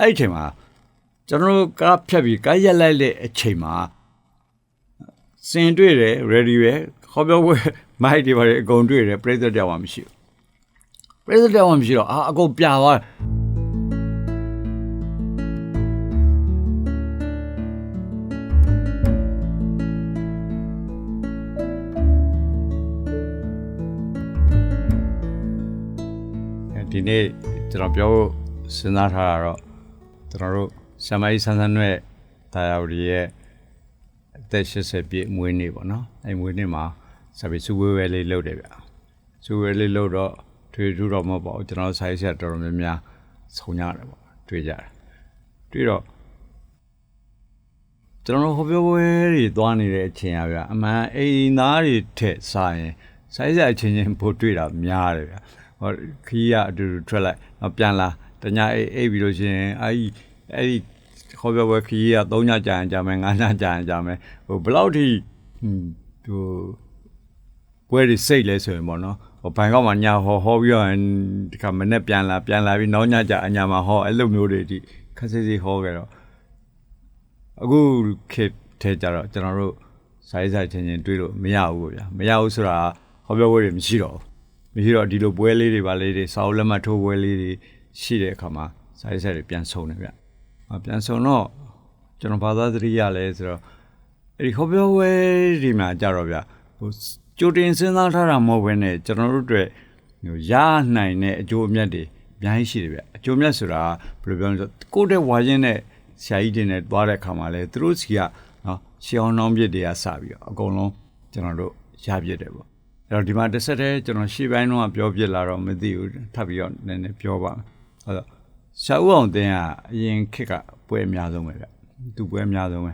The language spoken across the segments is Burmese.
အဲ့ဒီအချိန်မှာကျွန်တော်တို့ကားဖြတ်ပြီးကားရက်လိုက်တဲ့အချိန်မှာစင်တွေ့တယ် ready ပဲခေါ်ပြောပွဲမိုက်တွေပါလေအကုန်တွေ့တယ်ပြိဿတရားမှမရှိဘူးပြိဿတရားမှမရှိတော့အာအကုန်ပြသွားတယ်ဒီနေ့ကျွန်တော်ပြောဖို့စဉ်းစားထားတာတော့ ကျွန်တော်တို့ဆမ်မိုင်းဆန်းဆန်းနဲ့တာယာဝတီရဲ့အသက်80ပြည့်မွေးနေ့ပေါ့နော်အဲမွေးနေ့မှာဆက်ပြီးစူဝဲဝဲလေးလုပ်တယ်ဗျစူဝဲလေးလုပ်တော့ထွေထူးတော့မဟုတ်ပါဘူးကျွန်တော်ဆိုင်ဆက်တော်တော်များများဆုံရတယ်ပေါ့တွေ့ကြတယ်တွေ့တော့ကျွန်တော်ဟောပြောပွဲတွေသွားနေတဲ့အချိန်อ่ะဗျအမှန်အိမ်သားတွေထက်စားရင်ဆိုင်ဆက်အချင်းချင်းပို့တွေ့တာများတယ်ဗျဟောခီးကအတူတူထွက်လိုက်တော့ပြန်လာ တ냐အိတ်အိတ်ပြီးလို့ရှိရင်အဲ့ဒီအဲ့ဒီဟောပြောပွဲခီးက3ညကြာရင်ကြာမယ်5ညကြာရင်ကြာမယ်ဟိုဘယ်လောက်ထိဟွန်းဟိုပွဲတွေစိတ်လဲဆိုရင်ပေါ့နော်ဟိုဘန်ကောက်မှာညာဟောဟောပြီးတော့ဒီကမနေ့ပြန်လာပြန်လာပြီးနောက်ညကြာအညာမှာဟောအဲ့လိုမျိုးတွေဒီခက်စစ်စစ်ဟောခဲ့တော့အခုခေတ်ထဲကြတော့ကျွန်တော်တို့စိုင်းဆိုင်ချင်းချင်းတွေးလို့မရဘူးပေါ့ဗျာမရဘူးဆိုတာဟောပြောပွဲတွေမရှိတော့ဘူးမရှိတော့ဒီလိုပွဲလေးတွေပါလေးတွေစာအုပ်လက်မှတ်ထိုးပွဲလေးတွေ ရှိတဲ့အခါမှာစိုင်းဆိုင်တွေပြန်ဆုံတယ်ဗျအပြန်ဆုံတော့ကျွန်တော်ဘာသာသတိရလဲဆိုတော့အဲ့ဒီဟောပြောပွဲဒီမှာကြတော့ဗျဟိုကြိုတင်စဉ်းစားထားတာမဟုတ်ဘဲနဲ့ကျွန်တော်တို့အတွက်ဟိုရနိုင်တဲ့အကျိုးအမြတ်တွေအများကြီးရှိတယ်ဗျအကျိုးအမြတ်ဆိုတာဘယ်လိုပြောလဲဆိုတော့ကိုယ့်တဲ့ဝါရင်းနဲ့ဆရာကြီးတွေနဲ့တွားတဲ့ခါမှာလဲသူတို့စီကနော်ရှေးအောင်နှောင်းပြစ်တွေကစပြီးတော့အကုန်လုံးကျွန်တော်တို့ရပြစ်တယ်ပေါ့အဲ့တော့ဒီမှာတစ်ဆက်တည်းကျွန်တော်ရှေ့ပိုင်းတော့ပြောပြလာတော့မသိဘူးထပ်ပြီးတော့နည်းနည်းပြောပါမယ် အဲ့တော့ဆရာဦးအောင်တင်းကအရင်ခေတ်ကပွဲအများဆုံးပဲဗျသူပွဲအများဆုံးပဲ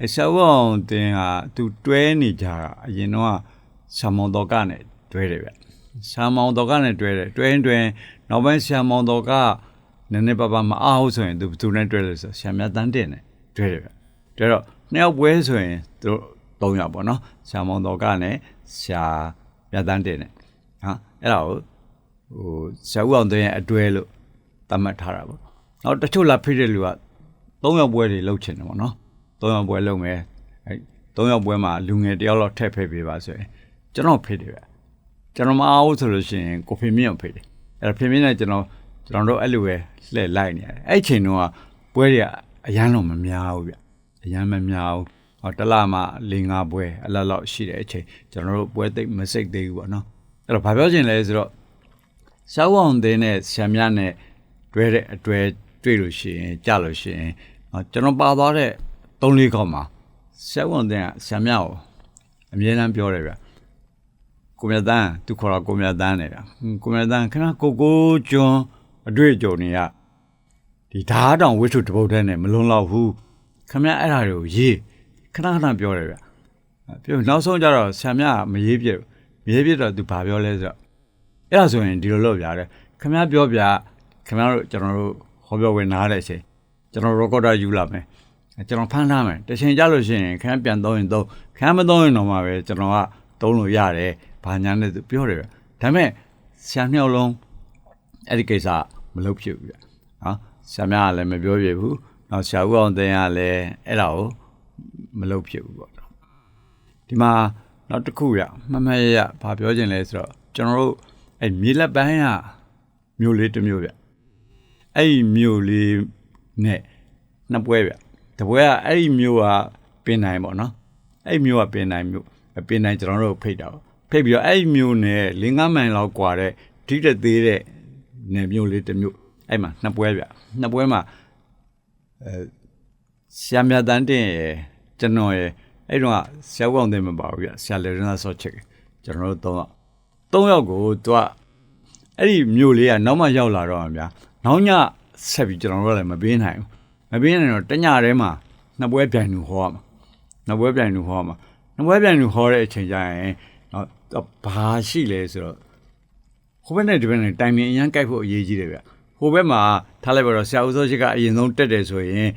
အဲဆရာဦးအောင်တင်းကသူတွဲနေကြတာအရင်တော့ဆာမောင်တော်ကနဲ့တွဲတယ်ဗျဆာမောင်တော်ကနဲ့တွဲတယ်တွဲရင်တွဲရင်နောက်ပိုင်းဆာမောင်တော်ကနည်းနည်းပါးပါးမအားဟုတ်ဆိုရင်သူဘယ်သူနဲ့တွဲလဲဆိုဆရာမြတ်တန်းတင်တယ်တွဲတယ်ဗျတွဲတော့နှစ်ယောက်ပွဲဆိုရင်သူတို့၃ယောက်ပေါ့နော်ဆာမောင်တော်ကနဲ့ဆရာမြတ်တန်းတင်တယ်ဟာအဲ့ဒါကိုဟိုဆရာဦးအောင်တင်းရဲ့အတွဲလို့ သတ်မှတ်ထားတာပေါ့နောက်တချို့လာဖိတဲ့လူက၃ယောက်ပွဲတွေလုပ်ချင်တယ်ပေါ့နော်၃ယောက်ပွဲလုပ်မယ်အဲ၃ယောက်ပွဲမှာလူငယ်တယောက်လောက်ထည့်ဖိပေးပါဆိုရင်ကျွန်တော်ဖိတယ်ဗျကျွန်တော်မအားဘူးဆိုလို့ရှိရင်ကိုဖေမြင့်ကိုဖိတယ်အဲ့ဒါဖေမြင့်နဲ့ကျွန်တော်ကျွန်တော်တို့အဲ့လိုပဲလှည့်လိုက်နေရတယ်အဲ့အချိန်တုန်းကပွဲတွေကအရန်တော့မများဘူးဗျအရန်မများဘူးဟောတစ်လမှ၄၅ပွဲအလလောက်ရှိတဲ့အချိန်ကျွန်တော်တို့ပွဲသိပ်မစိတ်သေးဘူးပေါ့နော်အဲ့တော့ဘာပြောချင်လဲဆိုတော့ရှားဝအောင်တဲ့နဲ့ဆံမြနဲ့ တွဲတဲ့အတွဲတွေ့လို့ရှိရင်ကြလို့ရှိရင်ဟောကျွန်တော်ပါသွားတဲ့၃လေးခေါက်မှာရှားဝအောင်တဲ့ကဆံမြကိုအမြဲတမ်းပြောတယ်ဗျကိုမြတ်တန်းသူခေါ်တော့ကိုမြတ်တန်းနေတာကိုမြတ်တန်းခဏကိုကိုကျွန်းအတွေ့အကြုံတွေကဒီဓာတ်တောင်ဝိထုတပုတ်တဲ့နဲ့မလုံလောက်ဘူးခမရအဲ့ဒါတွေကိုရေးခဏခဏပြောတယ်ဗျပြောနောက်ဆုံးကျတော့ဆံမြကမရေးပြည့်မရေးပြည့်တော့သူဘာပြောလဲဆိုတော့အဲ့ဒါဆိုရင်ဒီလိုလုပ်ပြတယ်ခမရပြောပြ ခမရတို့ကျွန်တော်တို့ဟောပြောဝင်နားတဲ့အချိန်ကျွန်တော် recorder ယူလာမယ်ကျွန်တော်ဖမ်းထားမယ်တချိန်ကြလို့ရှိရင်ခမ်းပြန်သုံးရင်သုံးခမ်းမသုံးရင်တော့မှပဲကျွန်တော်ကသုံးလို့ရတယ်ဘာညာနဲ့သူပြောတယ်ဗျဒါပေမဲ့ဆံမြောက်လုံးအဲ့ဒီကိစ္စမလုပ်ဖြစ်ဘူးဗျနော်ဆံမြကလည်းမပြောပြဘူးနောက်ဆရာဦးအောင်တင်ကလည်းအဲ့ဒါကိုမလုပ်ဖြစ်ဘူးပေါ့ဒီမှာနောက်တစ်ခုရမမရရဘာပြောချင်လဲဆိုတော့ကျွန်တော်တို့အဲ့မြေလက်ပိုင်းကမြို့လေးတစ်မြို့ဗျ အဲ့ဒီမြို့လေးနဲ့နှစ်ပွဲဗျတပွဲကအဲ့ဒီမြို့ကပင်နိုင်ပေါ့နော်အဲ့ဒီမြို့ကပင်နိုင်မြို့ပင်နိုင်ကျွန်တော်တို့ဖိတ်တာပေါ့ဖိတ်ပြီးတော့အဲ့ဒီမြို့နဲ့၄၅မိုင်လောက်ကွာတဲ့ထိတဲ့သေးတဲ့နယ်မြို့လေးတစ်မြို့အဲ့မှာနှစ်ပွဲဗျနှစ်ပွဲမှာအဲဆရာမြတ်တန်းတင်ရယ်ကျွန်တော်ရယ်အဲ့တော့ဆရာကောင်တင်မပါဘူးဗျဆရာလေရနာဆော့ချစ်ကျွန်တော်တို့သုံးယောက်သုံးယောက်ကိုသူကအဲ့ဒီမြို့လေးကနောက်မှရောက်လာတော့ဗျာ နောက်ညဆက်ပြီးကျွန်တော်တို့လည်းမပေးနိုင်ဘူးမပေးနိုင်တော့တညထဲမှာနှစ်ပွဲပြိုင်လူဟောရမှာနှစ်ပွဲပြိုင်လူဟောရမှာနှစ်ပွဲပြိုင်လူဟောတဲ့အချိန်ကျရင်တော့ဘာရှိလဲဆိုတော့ဟိုဘက်နဲ့ဒီဘက်နဲ့တိုင်ပင်အရန်ကြိုက်ဖို့အရေးကြီးတယ်ဗျဟိုဘက်မှာထားလိုက်ပါတော့ဆရာဦးစောရှိကအရင်ဆုံးတက်တယ်ဆိုရင်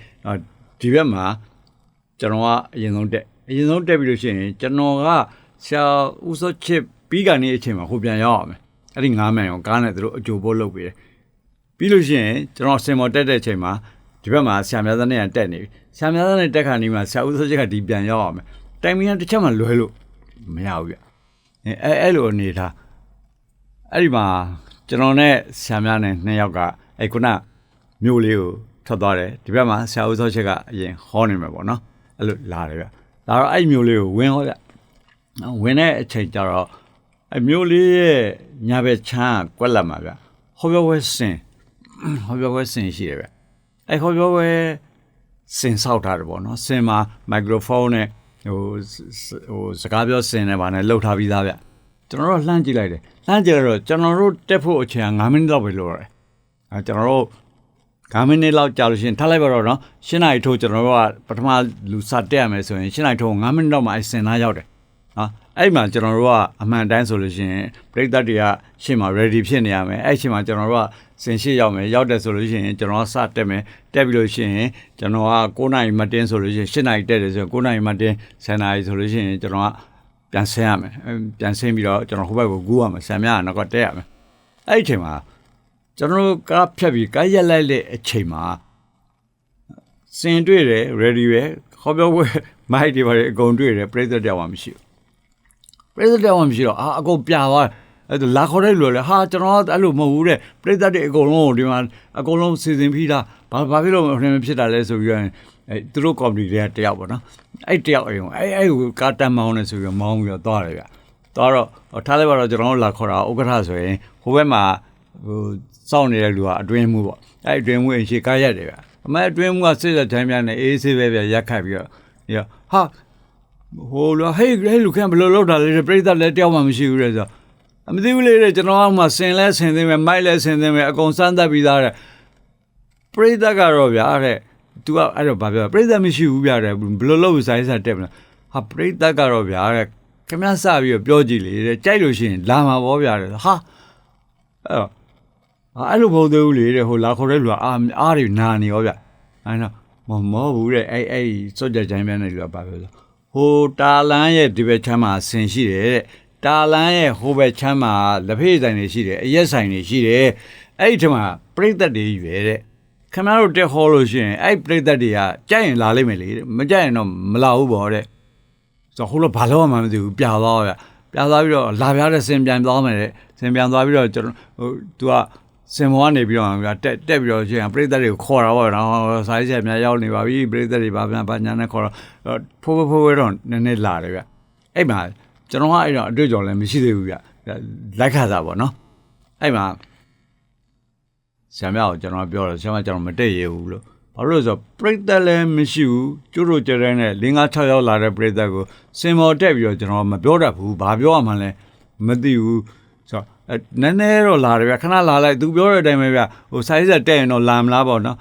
ဒီဘက်မှာကျွန်တော်ကအရင်ဆုံးတက်အရင်ဆုံးတက်ပြီးလို့ရှိရင်ကျွန်တော်ကဆရာဦးစောချစ်ပြီးကနေအချိန်မှာဟိုပြန်ရောက်ရမယ်အဲ့ဒီ9မှန်ရောကားနဲ့သူတို့အကြိုပို့လုပ်ပြီးတယ် ပြီးလို့ရှိရင်ကျွန်တော်စင်မော်တက်တဲ့အချိန်မှာဒီဘက်မှာဆရာများသားနဲ့တက်နေပြီဆရာများသားနဲ့တက်ခါနေမှာဆရာဦးစောချက်ကဒီပြန်ရောက်အောင်မယ်တိုင်မင်ကတစ်ချက်မှလွဲလို့မရဘူးဗျအဲအဲ့လိုအနေထားအဲ့ဒီမှာကျွန်တော်နဲ့ဆရာများနဲ့နှစ်ယောက်ကအဲ့ခုနမြို့လေးကိုထွက်သွားတယ်ဒီဘက်မှာဆရာဦးစောချက်ကအရင်ဟောနေမှာပေါ့နော်အဲ့လိုလာတယ်ဗျဒါတော့အဲ့မြို့လေးကိုဝင်းဟောဗျဝင်တဲ့အချိန်ကျတော့အမျိုးလေးရဲ့ညာဘက်ချမ်းကွက်လက်မှာဗျဟောပြောဝဲစင် ဟောပြောဝဲစင်ရှိတယ်ဗျအဲဟောပြောဝဲစင်ဆောက်ထားတယ်ပေါ့နော်စင်မှာမိုက်ခရိုဖုန်းနဲ့ဟိုဟိုစကားပြောစင်နဲ့ဗာနဲ့လှုပ်ထားပြီးသားဗျကျွန်တော်တို့လှမ်းကြည့်လိုက်တယ်လှမ်းကြည့်တော့ကျွန်တော်တို့တက်ဖို့အချိန်က9မိနစ်လောက်ပဲလိုရတယ်အဲကျွန်တော်တို့9မိနစ်လောက်ကြာလို့ရှိရင်ထားလိုက်ပါတော့နော်ရှင်းနိုင်ထိုးကျွန်တော်တို့ကပထမလူစတက်ရမယ်ဆိုရင်ရှင်းနိုင်ထိုး9မိနစ်လောက်မှအစင်သားရောက်တယ်နော်အဲ့မှာကျွန်တော်တို့ကအမှန်တမ်းဆိုလို့ရှိရင်ပြိတ္တတွေကရှင်းမှာ ready ဖြစ်နေရမယ်အဲ့ချိန်မှာကျွန်တော်တို့က စင်ရှိရောက်မယ်ရောက်တယ်ဆိုလို့ရှိရင်ကျွန်တော်ကစတက်မယ်တက်ပြီးလို့ရှိရင်ကျွန်တော်က9နာရီမတင်ဆိုလို့ရှိရင်10နာရီတက်တယ်ဆိုရင်9နာရီမတင်10နာရီဆိုလို့ရှိရင်ကျွန်တော်ကပြန်ဆင်းရမယ်ပြန်ဆင်းပြီးတော့ကျွန်တော်ဟိုဘက်ကိုကူးရမယ်ဆံမြကတော့တက်ရမယ်အဲ့ဒီချိန်မှာကျွန်တော်တို့ကားဖြတ်ပြီးကားရက်လိုက်တဲ့အချိန်မှာစင်တွေ့တယ် ready ပဲခေါ်ပြောဝဲမိုက်တွေပါအကုန်တွေ့တယ်ပြိတ္တတရားမှမရှိဘူးပရိသတ်တော်မှမရှိတော့အာအကုန်ပြသွား အဲ့ဒါလာခေါ်တဲ့လူလည်းဟာကျွန်တော်အဲ့လိုမဟုတ်ဘူးတဲ့ပရိသတ်တွေအကုန်လုံးကိုဒီမှာအကုန်လုံးစီစဉ်ပြီးသားဘာဘာဖြစ်လို့မဖြစ်တာလဲဆိုပြီးတော့အဲသူတို့ကော်မတီတွေကတယောက်ပေါ့နော်အဲ့တယောက်အိမ်ကိုအဲ့အဲ့ကိုကာတန်မောင်းနေဆိုပြီးမောင်းပြီးတော့သွားတယ်ဗျသွားတော့ထားလိုက်ပါတော့ကျွန်တော်တို့လာခေါ်တာဥက္ကဋ္ဌဆိုရင်ဟိုဘက်မှာဟိုစောင့်နေတဲ့လူကအတွင်းမှုပေါ့အဲ့အတွင်းမှုအရှိကားရက်တယ်ဗျအမေအတွင်းမှုကစစ်စစ်တိုင်းပြန်နေအေးဆေးပဲဗျရက်ခတ်ပြီးတော့ဟာဟိုလောဟေးဟေးလူခံဘယ်လိုလုပ်တာလဲပြိဿလည်းတယောက်မှမရှိဘူးလေဆို အမသိဘူးလေကျွန်တော်ကမှဆင်လဲဆင်သိမယ်မိုက်လဲဆင်သိမယ်အကုန်စမ်းသပ်ပြီးသားတဲ့ပြိဿကတော့ဗျာတဲ့ तू ကအဲ့တော့ဗာပြောပြိဿမရှိဘူးဗျာတဲ့ဘယ်လိုလုပ်စိုင်းစားတက်မလားဟာပြိဿကတော့ဗျာတဲ့ခင်ဗျားစပြီးတော့ပြောကြည့်လေတဲ့ကြိုက်လို့ရှိရင်လာမှာပေါ့ဗျာတဲ့ဟာအဲ့တော့အဲ့လိုမဟုတ်သေးဘူးလေတဲ့ဟိုလာခေါ်တဲ့လူကအာအားတွေနာနေရောဗျအဲ့တော့မမောဘူးတဲ့အဲ့အဲ့စောကြချိုင်းပြန်နေလူကဗာပြောဆိုဟိုတာလန်းရဲ့ဒီဘက်ချမ်းမှာဆင်ရှိတယ်တဲ့ တာလန်းရဲ့ဟိုဘက်ချမ်းမှာလက်ဖေးဆိုင်တွေရှိတယ်အရက်ဆိုင်တွေရှိတယ်အဲ့ဒီထက်မှာပြိသက်တွေရွယ်တဲ့ခင်ဗျားတို့တက်ဟောလို့ရှိရင်အဲ့ပြိသက်တွေကကြိုက်ရင်လာလိမ့်မယ်လေမကြိုက်ရင်တော့မလာဘူးပေါ့တဲ့ဆိုဟိုလိုဘာလို့မှမသိဘူးပြသွားဗျပြသွားပြီးတော့လာပြတဲ့ဆင်ပြန်သွားမယ်တဲ့ဆင်ပြန်သွားပြီးတော့ကျွန်တော်ဟို तू ကစင်မောကနေပြီးတော့ဗျာတက်တက်ပြီးတော့ရှင်ပြိသက်တွေကိုခေါ်တာပေါ့နော်ဆိုင်းချက်များရောက်နေပါပြီပြိသက်တွေဘာပြန်ဘာညာနဲ့ခေါ်တော့ဖိုးဖိုးဖိုးတော့နည်းနည်းလာတယ်ဗျအဲ့မှာ ကျွန်တော်ကအဲ့တော့အတွေ့အကြုံလည်းမရှိသေးဘူးဗျလိုက်ခါစားပေါ့နော်အဲ့မှာဆရာမကိုကျွန်တော်ပြောတော့ဆရာမကျွန်တော်မတက်ရဘူးလို့ဘာလို့လဲဆိုတော့ပြိသက်လည်းမရှိဘူးကျိုးတို့ကြတဲ့နဲ့၄၅6ရောက်လာတဲ့ပြိသက်ကိုစင်မော်တက်ပြီးတော့ကျွန်တော်မပြောတတ်ဘူးဘာပြောရမှလဲမသိဘူးဆိုတော့အဲနည်းနည်းတော့လာတယ်ဗျခဏလာလိုက်သူပြောတဲ့အတိုင်းပဲဗျဟို size တက်ရင်တော့လာမလားပေါ့နော်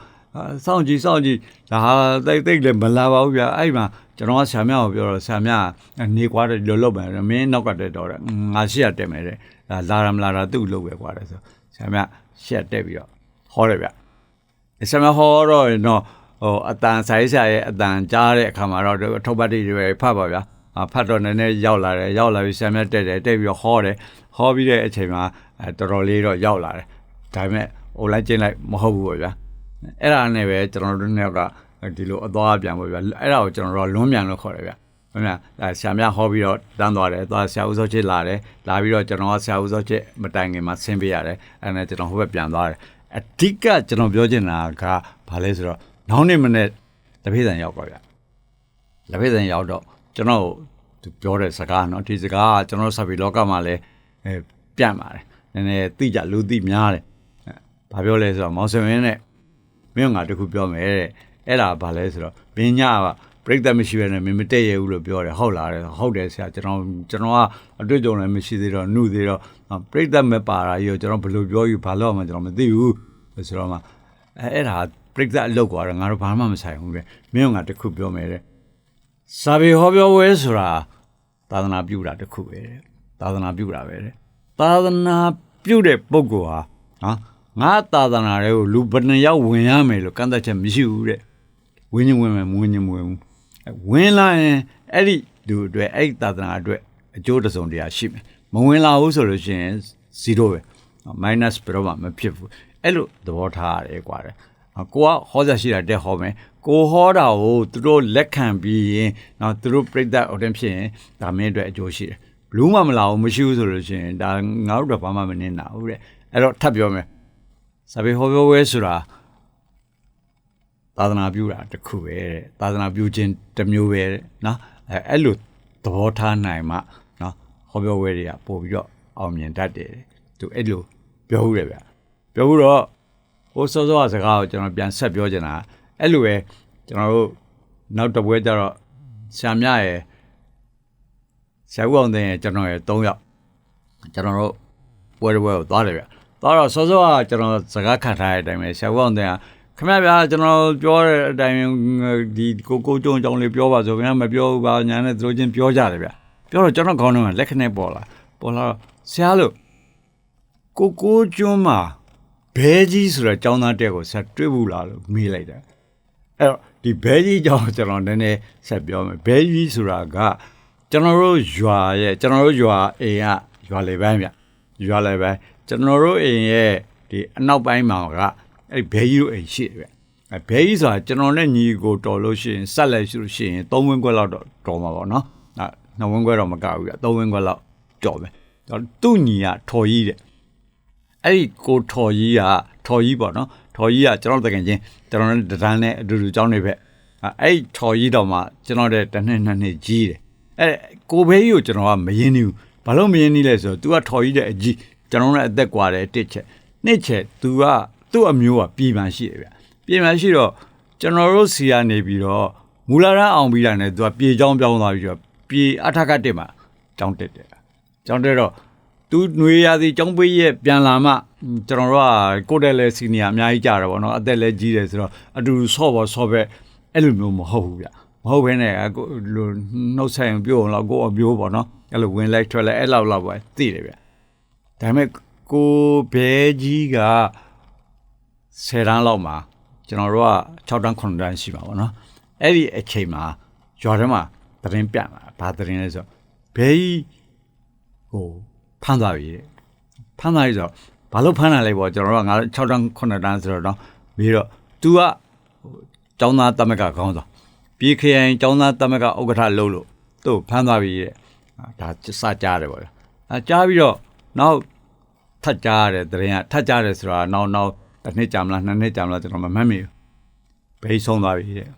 စောင့်ကြည့်စောင့်ကြည့်ဒါဟာတိတ်တိတ်လည်းမလာပါဘူးဗျအဲ့မှာကျွန်တော်ကဆရာမကိုပြောတော့ဆရာမကနေကွာတယ်လောလောက်မယ်မင်းနောက်ကတက်တော့တယ်ငါရှေ့ကတက်မယ်တဲ့ဒါလာရမလာတာသူ့လုပ်ပဲကွာတယ်ဆိုဆရာမရှေ့တက်ပြီးတော့ဟောတယ်ဗျဆရာမဟောတော့တော့ဟိုအတန်ဆိုင်ဆရာရဲ့အတန်ကြားတဲ့အခါမှာတော့ထုတ်ပတ်တိတွေဖတ်ပါဗျာဖတ်တော့နည်းနည်းရောက်လာတယ်ရောက်လာပြီးဆရာမတက်တယ်တက်ပြီးတော့ဟောတယ်ဟောပြီးတဲ့အချိန်မှာအဲတော်တော်လေးတော့ရောက်လာတယ်ဒါပေမဲ့ online ကျင်းလိုက်မဟုတ်ဘူးပေါ့ဗျာ အဲ့ဒါနဲ့ပဲကျွန်တော်တို့နှစ်ယောက်ကဒီလိုအသွားပြန်ပေါ့ဗျာအဲ့ဒါကိုကျွန်တော်တို့လွန်းပြန်လို့ခေါ်တယ်ဗျာဟုတ်လားအဲဆရာမဟောပြီးတော့တန်းသွားတယ်သွားဆရာဦးစောချစ်လာတယ်လာပြီးတော့ကျွန်တော်ကဆရာဦးစောချစ်မတိုင်ခင်မှာဆင်းပေးရတယ်အဲ့နဲ့ကျွန်တော်ဟိုဘက်ပြန်သွားတယ်အဓိကကျွန်တော်ပြောချင်တာကဘာလဲဆိုတော့နောက်နေ့မနေ့တပိဿံရောက်ပါဗျာတပိဿံရောက်တော့ကျွန်တော်သူပြောတဲ့စကားနော်ဒီစကားကကျွန်တော်စပီလောကမှာလည်းအဲပြန့်ပါတယ်နည်းနည်းသိကြလူသိများတယ်ဘာပြောလဲဆိုတော့မောင်ဆွေဝင်းနဲ့ မင်းငါတခုပြောမယ်တဲ့အဲ့ဒါဘာလဲဆိုတော့ဘင်းညကပြိတ္တမရှိဘဲနဲ့မင်းမတည့်ရဘူးလို့ပြောတယ်ဟုတ်လားတဲ့ဟုတ်တယ်ဆရာကျွန်တော်ကျွန်တော်ကအတွေ့အကြုံလည်းမရှိသေးတော့နှုတ်သေးတော့ပြိတ္တမပါတာကြီးကိုကျွန်တော်ဘယ်လိုပြောယူဘာလို့မှကျွန်တော်မသိဘူးဆိုတော့မှအဲအဲ့ဒါပြိတ္တအလုပ်ကွာငါတို့ဘာမှမဆိုင်ဘူးပဲမင်းငါတခုပြောမယ်တဲ့စာပေဟောပြောဝဲဆိုတာသာသနာပြုတာတခုပဲတဲ့သာသနာပြုတာပဲတဲ့သာသနာပြုတဲ့ပုဂ္ဂိုလ်ဟာနော် ငါသာသနာတွေကိုလူဘယ်နှယောက်ဝင်ရမယ်လို့ကန့်သက်ချက်မရှိဘူးတဲ့ဝင်းညင်ဝင်မယ်မဝင်ညင်မဝင်ဘူးဝင်လာရင်အဲ့ဒီလူအတွက်အဲ့ဒီသာသနာအတွက်အကျိုးတစုံတရာရှိမယ်မဝင်လာဘူးဆိုလို့ရှိရင်0ပဲ minus ဘယ်တော့မှမဖြစ်ဘူးအဲ့လိုသဘောထားရတယ်ကွာတဲ့ကိုကဟောစားရှိတာတက်ဟောမယ်ကိုဟောတာကိုသူတို့လက်ခံပြီးရင်နော်သူတို့ပြိတ္တဟိုတင်ဖြစ်ရင်ဒါမင်းအတွက်အကျိုးရှိတယ်ဘလူးမှမလာဘူးမရှိဘူးဆိုလို့ရှိရင်ဒါငါတို့တော့ဘာမှမနေနိုင်ဘူးတဲ့အဲ့တော့ထပ်ပြောမယ် စာပေဟောပြောဝဲဆိုတာသာသနာပြုတာတစ်ခုပဲတဲ့သာသနာပြုခြင်းတစ်မျိုးပဲတဲ့နော်အဲအဲ့လိုသဘောထားနိုင်မှနော်ဟောပြောဝဲတွေကပို့ပြီးတော့အောင်မြင်တတ်တယ်တဲ့သူအဲ့လိုပြောဦးတယ်ဗျပြောဦးတော့ဟိုစောစောကစကားကိုကျွန်တော်ပြန်ဆက်ပြောချင်တာအဲ့လိုပဲကျွန်တော်တို့နောက်တစ်ပွဲကျတော့ဆရာမြရဲ့ဆရာဦးအောင်တဲ့ရဲ့ကျွန်တော်ရဲ့၃ယောက်ကျွန်တော်တို့ပွဲတစ်ပွဲကိုသွားတယ်ဗျ သွားတော့စောစောကကျွန်တော်စကားခတ်ထားတဲ့အတိုင်းပဲဆရာဦးအောင်တဲ့ကခင်ဗျာဗျာကျွန်တော်ပြောတဲ့အတိုင်းဒီကိုကိုကျုံကြောင်လေးပြောပါဆိုခင်ဗျာမပြောဘူးပါညာနဲ့သူတို့ချင်းပြောကြတယ်ဗျပြောတော့ကျွန်တော်ခေါင်းထဲမှာလက်ခနဲ့ပေါ်လာပေါ်လာတော့ဆရာလို့ကိုကိုကျွန်းမှာဘဲကြီးဆိုတဲ့ចောင်းသားတက်ကိုဆက်တွေ့ဘူးလားလို့မေးလိုက်တယ်အဲ့တော့ဒီဘဲကြီးကြောင့်ကျွန်တော်နည်းနည်းဆက်ပြောမယ်ဘဲကြီးဆိုတာကကျွန်တော်တို့ရွာရဲ့ကျွန်တော်တို့ရွာအိမ်ကရွာလေပိုင်းဗျရွာလေပိုင်း ကျွန်တော်တို့အိမ်ရဲ့ဒီအနောက်ပိုင်းမှာကအဲ့ဘဲကြီးတို့အိမ်ရှိတယ်ဗျအဲဘဲကြီးဆိုတာကျွန်တော်နဲ့ညီကိုတော်လို့ရှိရင်ဆက်လိုက်ရှိလို့ရှိရင်သုံးဝင်းခွက်လောက်တော့တော်မှာပေါ့နော်အဲနှစ်ဝင်းခွက်တော့မကဘူးဗျသုံးဝင်းခွက်လောက်တော်မယ်သူ့ညီကထော်ကြီးတဲ့အဲ့ဒီကိုထော်ကြီးကထော်ကြီးပေါ့နော်ထော်ကြီးကကျွန်တော်တကယ်ချင်းကျွန်တော်နဲ့တန်းနဲ့အတူတူကြောင်းနေဖက်အဲ့ထော်ကြီးတော့မှကျွန်တော်တဲ့တစ်နှစ်နှစ်နှစ်ကြီးတယ်အဲ့ကိုဘေးကြီးကိုကျွန်တော်ကမရင်နေဘူးဘာလို့မရင်နေလဲဆိုတော့ तू ကထော်ကြီးတဲ့အကြီး ကျွန်တော်နဲ့အသက်ကွာတယ်တစ်ချက်နှစ်ချက် तू ကသူ့အမျိုးကပြည်ပန်ရှိတယ်ဗျပြည်ပန်ရှိတော့ကျွန်တော်တို့စီကနေပြီးတော့မူလာရန်အောင်ပြီးတာနဲ့ तू ကပြေချောင်းပြောင်းသွားပြီးတော့ပြေအထက်ကတက်မှာကြောင်းတက်တယ်ကြောင်းတက်တော့သူຫນွေရသည်ကျောင်းပေးရဲ့ပြန်လာမှကျွန်တော်တို့ကကိုတက်လဲစီနီယာအများကြီးကြာတယ်ဗောနော်အသက်လည်းကြီးတယ်ဆိုတော့အတူဆော့ဘောဆော့ပဲအဲ့လိုမျိုးမဟုတ်ဘူးဗျမဟုတ်ဘဲနဲ့ကိုလိုနှုတ်ဆက်ရင်ပြောအောင်တော့ကိုအမျိုးပေါ့နော်အဲ့လိုဝင်လိုက်ထွက်လိုက်အဲ့လောက်လောက်ပဲသိတယ်ဗျ ဒါပေမဲ့ကိုဘဲကြီးက10တန်းလောက်မှာကျွန်တော်တို့က6တန်း9တန်းရှိပါဗောနော်အဲ့ဒီအချိန်မှာရွာထဲမှာသတင်းပြလာဘာသတင်းလဲဆိုတော့ဘဲကြီးဟိုဖမ်းသွားပြီဖမ်းသွားပြီဆိုတော့ဘာလို့ဖမ်းလာလဲပေါ့ကျွန်တော်တို့ကငါ6တန်း9တန်းဆိုတော့နော်ပြီးတော့ तू ကကျောင်းသားတမကခေါင်းဆောင်ပြည်ခရိုင်ကျောင်းသားတမကဥက္ကဋ္ဌလုပ်လို့သူ့ဖမ်းသွားပြီတဲ့ဒါစကြားတယ်ပေါ့အဲကြားပြီးတော့ နောက်ထပ်ကြားရတယ်တရင်ကထပ်ကြားတယ်ဆိုတာနောက်နောက်တစ်နှစ်ကြာမလားနှစ်နှစ်ကြာမလားကျွန်တော်မမှတ်မိဘူးဘေးဆုံးသွားပြီတဲ့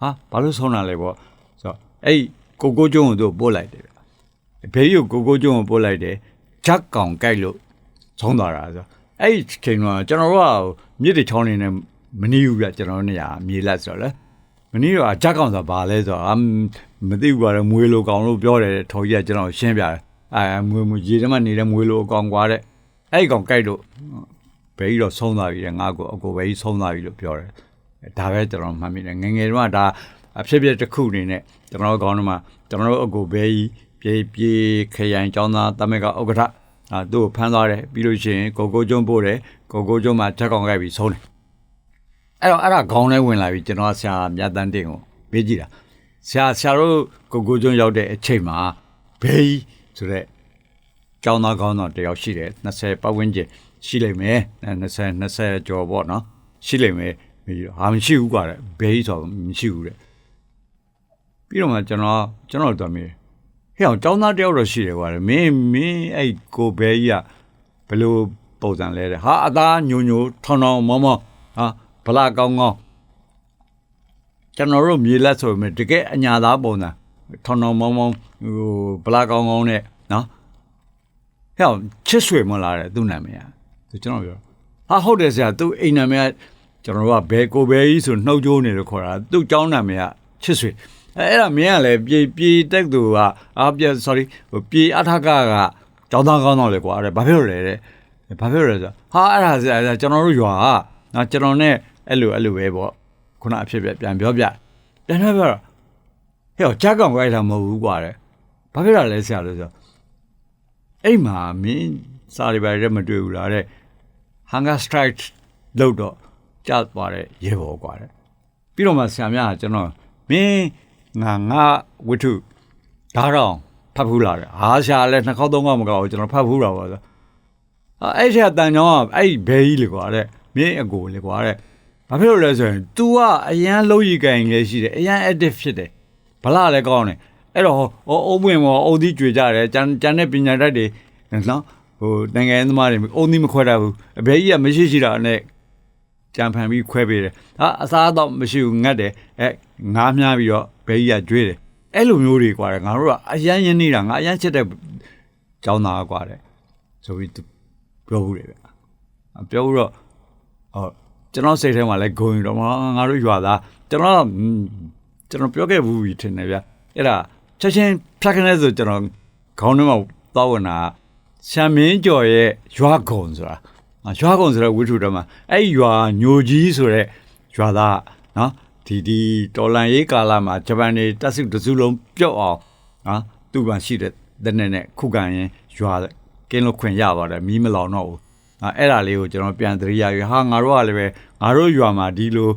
ဟာဘာလို့ဆုံးတာလဲပေါ့ဆိုတော့အဲ့ကိုကိုကျုံကိုသူပို့လိုက်တယ်ဘေးကိုကိုကိုကျုံကိုပို့လိုက်တယ်ဂျက်ကောင်ကြိုက်လို့ဆုံးသွားတာဆိုအဲ့ဒီချိန်ကကျွန်တော်တို့ကမြစ်တွေချောင်းနေနဲ့မနီးဘူးပြကျွန်တော်နေရမြေလက်ဆိုတော့လေမနီးတော့ဂျက်ကောင်ဆိုတာဘာလဲဆိုတော့မသိဘူးကတော့မွေးလိုကောင်လို့ပြောတယ်ထော်ကြီးကကျွန်တော်ရှင်းပြတယ် အဲမွေးမွေးရေထဲမှာနေတဲ့မွေးလိုကောင်ကွာတဲ့အဲ့ဒီကောင်ကြိုက်လို့ဘယ်ကြီးတော့ဆုံးသွားပြီတဲ့ငါ့ကိုအကိုဘယ်ကြီးဆုံးသွားပြီလို့ပြောတယ်ဒါပဲကျွန်တော်မှတ်မိတယ်ငငယ်တုန်းကဒါအဖြစ်ဖြစ်တစ်ခုအနေနဲ့ကျွန်တော်ကောင်းတော့မှကျွန်တော်အကိုဘယ်ကြီးပြေးပြေးခရိုင်ចောင်းသားတမက်ကဥက္ကဋ္ဌအာသူ့ကိုဖမ်းသွားတယ်ပြီးလို့ရှိရင်ကိုကိုကျွန်းပို့တယ်ကိုကိုကျွန်းမှာချက်ကောင်ကြိုက်ပြီးဆုံးတယ်အဲ့တော့အဲ့ဒါခေါင်းထဲဝင်လာပြီကျွန်တော်ဆရာမြတ်တန်းတင်ကိုမေးကြည့်တာဆရာဆရာတို့ကိုကိုကျွန်းရောက်တဲ့အချိန်မှာဘေး ဆိုတဲ့ကျောင်းသားကောင်းတော့တယောက်ရှိတယ်20ပတ်ဝန်းကျင်ရှိလိမ့်မယ်20 20ကျော်ပေါ့နော်ရှိလိမ့်မယ်ပြီးတော့ဟာမရှိဘူးကွာတဲ့ဘေးဆိုမရှိဘူးတဲ့ပြီးတော့မှကျွန်တော်ကျွန်တော်တို့မေးဟဲ့အောင်ကျောင်းသားတယောက်တော့ရှိတယ်ကွာမင်းမင်းအဲ့ကိုဘဲကြီးကဘယ်လိုပုံစံလဲတဲ့ဟာအသားညိုညိုထောင်ထောင်မောမောဟာဗလာကောင်းကောင်းကျွန်တော်တို့မြေလက်ဆိုပေမဲ့တကယ်အညာသားပုံစံ ထောင်ထောင်မောမောဟိုဗလာကောင်းကောင်းနဲ့နော်ဟဲ့ချစ်ဆွေမလားတဲ့သူ့နာမည်อ่ะသူကျွန်တော်ပြောဟာဟုတ်တယ်ဆရာသူ့အိမ်နာမည်ကကျွန်တော်တို့ကဘယ်ကိုဘဲကြီးဆိုနှုတ်ကြိုးနေလို့ခေါ်တာသူ့เจ้าနာမည်ကချစ်ဆွေအဲအဲ့ဒါမင်းကလည်းပြေပြေတက်သူကအာပြေ sorry ဟိုပြေအထကကကျောင်းသားကောင်းတော့လေကွာတဲ့ဘာဖြစ်လို့လဲတဲ့ဘာဖြစ်လို့လဲဆိုဟာအဲ့ဒါဆရာကျွန်တော်တို့ရွာကနော်ကျွန်တော်နဲ့အဲ့လိုအဲ့လိုပဲပေါ့ခုနအဖြစ်ပြပြန်ပြောပြပြန်ပြောပြတော့ ဟဲ့ကြားကောင်ကြိုက်တာမဟုတ်ဘူးကွာတဲ့ဘာဖြစ်တာလဲဆရာလို့ဆိုအဲ့မှာမင်းစာရီပါရဲမတွေ့ဘူးလားတဲ့ hunger strike လို့တော့ကြာသွားတဲ့ရေဘော်ကွာတဲ့ပြီးတော့မှဆရာမကကျွန်တော်မင်းငါငါဝိထုဓာတော့ဖတ်ဖူးလာတယ်ဟာရှာလဲနှစ်ခေါက်သုံးခေါက်မကောက်ဘူးကျွန်တော်ဖတ်ဖူးတာပါဆိုအဲ့ချက်တန်ကြောင်းကအဲ့ဘဲကြီးလေကွာတဲ့မင်းအကိုလေကွာတဲ့ဘဘာဖြစ်လို့လဲဆိုရင် तू ကအရန်လုံးရီကန်လေးရှိတယ်အရန် active ဖြစ်တယ် ဗလာလည်းကောင်းတယ်အဲ့တော့ဟိုအုံးပွင့်မောအုံသီးကြွေကြတယ်ကျန်ကျန်တဲ့ပညာတတ်တွေနော်ဟိုနိုင်ငံသမားတွေအုံသီးမခွဲတတ်ဘူးအဘေကြီးကမရှိရှိတာနဲ့ကြံဖန်ပြီးခွဲပေးတယ်ဟာအစားတော့မရှိဘူးငတ်တယ်အဲငားမြားပြီးတော့ဘေကြီးကကျွေးတယ်အဲ့လိုမျိုးတွေကွာတယ်ငါတို့ကအရန်ရင်းနေတာငါအရန်ချစ်တဲ့ကျောင်းသားကွာတယ်ဆိုပြီး तू ပြောဘူးတယ်ဗျပြောဘူးတော့ဟောကျွန်တော်စိတ်ထဲမှာလည်းဂုံယူတော့ငါတို့ရွာသားကျွန်တော် ကျွန်တော်ပြောခဲ့ဘူးထင်တယ်ဗျအဲ့ဒါချက်ချင်းဖြတ်ခနဲ့ဆိုကျွန်တော်ခေါင်းထဲမှာသွားဝင်တာရှမ်းမင်းကျော်ရဲ့ရွာကုံဆိုတာရွာကုံဆိုတဲ့ဝိထုတော်မှာအဲ့ရွာညိုကြီးဆိုတဲ့ရွာသားနော်ဒီဒီတော်လန်ရေးကာလမှာဂျပန်တွေတက်စုတစုလုံးပြုတ်အောင်နော်သူ့ဘာရှိတဲ့တဲ့နဲ့ခုခံရင်ရွာကင်းလို့ခွင့်ရပါတယ်မီးမလောင်တော့ဘူးအဲ့ဒါလေးကိုကျွန်တော်ပြန်သတိရရဟာငါတို့ကလည်းပဲငါတို့ရွာမှာဒီလို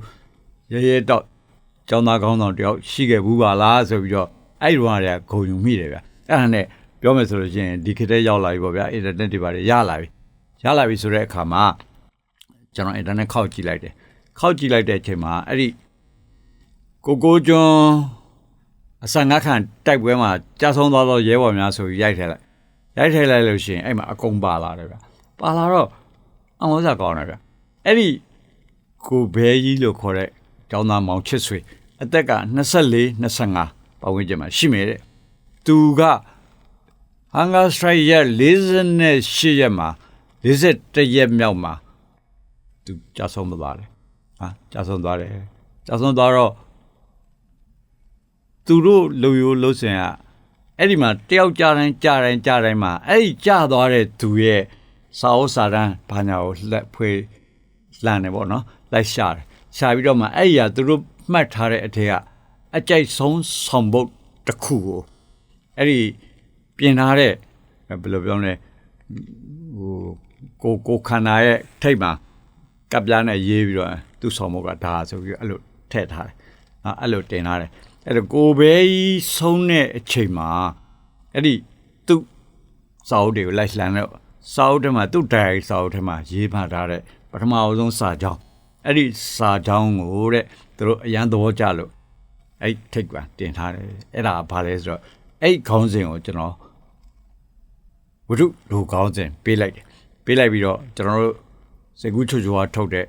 ရဲရဲတော့ကျော င်းသားကောင်းဆောင်တယောက်ရှိခဲ့ဘူးပါလားဆိုပြီးတော့အဲ့ဒီတော့ကဂုံယူမိတယ်ဗျအဲ့ဒါနဲ့ပြောမယ်ဆိုလို့ရှိရင်ဒီခေတ်ထဲရောက်လာပြီပေါ့ဗျာအင်တာနက်တွေပါတယ်ရလာပြီရလာပြီဆိုတဲ့အခါမှာကျွန်တော်အင်တာနက်ခောက်ကြည့်လိုက်တယ်ခောက်ကြည့်လိုက်တဲ့အချိန်မှာအဲ့ဒီကိုကိုကျွန်းအစငါခံတိုက်ပွဲမှာကြာဆုံးသွားသောရဲဘော်များဆိုပြီးရိုက်ထည့်လိုက်ရိုက်ထည့်လိုက်လို့ရှိရင်အဲ့မှာအကုန်ပါလာတယ်ဗျပါလာတော့အမောစားကောင်းတယ်ဗျအဲ့ဒီကိုဘဲကြီးလို့ခေါ်တဲ့ ကျောင်းသားမောင်ချစ်ဆွေအသက်က24 25ပတ်ဝန်းကျင်မှာရှိမယ်တဲ့သူက Hunger Strike ရက်48ရက်မှာ41ရက်မြောက်မှာသူကြာဆုံးသွားတယ်ဟာကြာဆုံးသွားတယ်ကြာဆုံးသွားတော့သူတို့လူရိုးလှုပ်စင်ကအဲ့ဒီမှာတယောက်ကြာတိုင်းကြာတိုင်းကြာတိုင်းမှာအဲ့ဒီကြာသွားတဲ့သူရဲ့စာအုပ်စာတမ်းဘာညာကိုလက်ဖွေးလှန်နေပေါ့နော်လိုက်ရှာတယ် ရှာပြီးတော့မှအဲ့ဒီကသူတို့မှတ်ထားတဲ့အထက်ကအကြိုက်ဆုံးဆောင်ဘုတ်တစ်ခုကိုအဲ့ဒီပြင်ထားတဲ့ဘယ်လိုပြောလဲဟိုကိုကိုခန္ဓာရဲ့ထိတ်မှာကပ်ပြားနဲ့ရေးပြီးတော့သူ့ဆောင်ဘုတ်ကဒါဆိုပြီးအဲ့လိုထည့်ထားတယ်အဲ့လိုတင်ထားတယ်အဲ့တော့ကိုဘဲကြီးဆုံးတဲ့အချိန်မှာအဲ့ဒီသူ့စာအုပ်တွေကိုလိုက်လှန်တော့စာအုပ်ထဲမှာသူ့ diary စာအုပ်ထဲမှာရေးမှထားတဲ့ပထမအဆုံးစာကြောင်း အဲ့ဒီစာကြောင်းကိုတဲ့သူတို့အရန်သဘောကျလို့အဲ့ထိတ်ကတင်ထားတယ်အဲ့ဒါဘာလဲဆိုတော့အဲ့ခေါင်းစဉ်ကိုကျွန်တော်ဝတ္ထုလိုခေါင်းစဉ်ပေးလိုက်တယ်ပေးလိုက်ပြီးတော့ကျွန်တော်တို့စေကူးချွတ်ချွားထုတ်တဲ့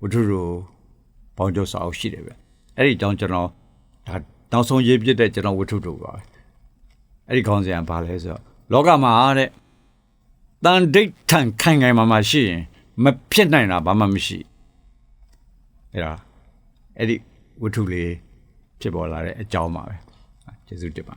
ဝတ္ထုလိုပေါင်းချုပ်စာအုပ်ရှိတယ်ဗျအဲ့ဒီအကြောင်းကျွန်တော်ဒါနောက်ဆုံးရေးပြတဲ့ကျွန်တော်ဝတ္ထုတို့ပါပဲအဲ့ဒီခေါင်းစဉ်ကဘာလဲဆိုတော့လောကမှာတဲ့တန်ဒိဋ္ဌံခိုင်ခိုင်မာမာရှိရင်မဖြစ်နိုင်တာဘာမှမရှိ အဲ့ဒါအဲ့ဒီဝတ္ထုလေးဖြစ်ပေါ်လာတဲ့အကြောင်းပါပဲကျေးဇူးတင်ပါ